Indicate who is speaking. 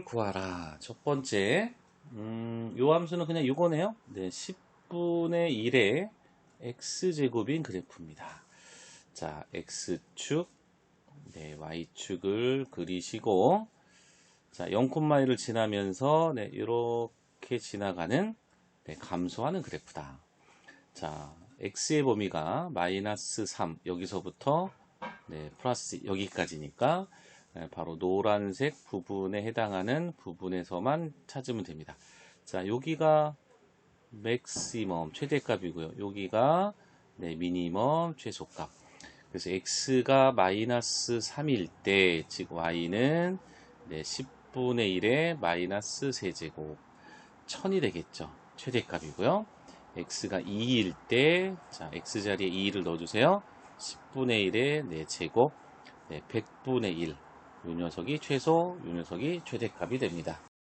Speaker 1: 구하라. 첫 번째, 음, 요 함수는 그냥 요거네요. 네, 10분의 1의 x제곱인 그래프입니다. 자, x축, 네, y축을 그리시고, 자, 0,1을 지나면서, 네, 이렇게 지나가는, 네, 감소하는 그래프다. 자, x의 범위가 마이너스 3, 여기서부터, 네, 플러스 여기까지니까, 네, 바로 노란색 부분에 해당하는 부분에서만 찾으면 됩니다. 자, 여기가 맥시멈 최대값이고요. 여기가 네, 미니멈 최소값. 그래서 x가 마이너스 3일 때, 즉 y는 네, 10분의 1의 마이너스 세제곱 1000이 되겠죠. 최대값이고요. x가 2일 때, 자, x자리에 2를 넣어주세요. 10분의 1의 4제곱, 네, 100분의 1. 요 녀석이 최소, 요 녀석이 최대값이 됩니다.